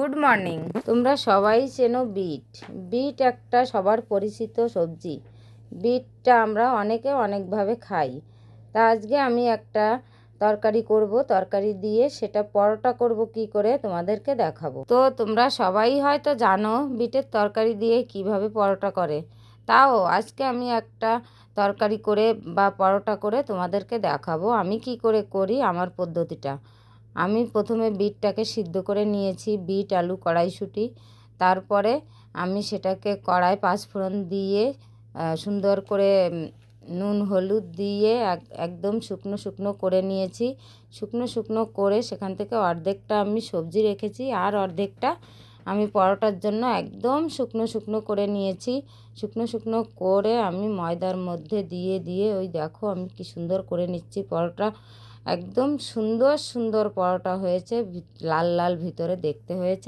Good morning তোমরা সবাই চেনো বিট। বিট একটা সবার পরিচিত সবজি। বিটটা আমরা অনেকে অনেকভাবে খাই। তা আজকে আমি একটা তরকারি করব। তরকারি দিয়ে সেটা পরোটা করব কি করে তোমাদেরকে দেখাবো। তো তোমরা সবাই হয়তো জানো বিটের তরকারি দিয়ে কীভাবে পরোটা করে। তাও আজকে আমি একটা তরকারি করে বা পরোটা করে তোমাদেরকে দেখাবো। আমি কি করে করি আমার পদ্ধতিটা। আমি প্রথমে বিটটাকে সিদ্ধ করে নিয়েছি, বিট, আলু, কড়াইশুঁটি। তারপরে আমি সেটাকে কড়াই পাঁচফোড়ন দিয়ে সুন্দর করে নুন, হলুদ দিয়ে এক, একদম শুকনো শুকনো করে নিয়েছি। শুকনো শুকনো করে সেখান থেকে অর্ধেকটা আমি সবজি রেখেছি আর অর্ধেকটা আমি পরোটার জন্য একদম শুকনো শুকনো করে নিয়েছি। শুকনো শুকনো করে আমি ময়দার মধ্যে দিয়ে দিয়ে ওই দেখো আমি কি সুন্দর করে নিচ্ছি পরোটা। একদম সুন্দর সুন্দর পরোটা হয়েছে লাল লাল ভিতরে দেখতে হয়েছে।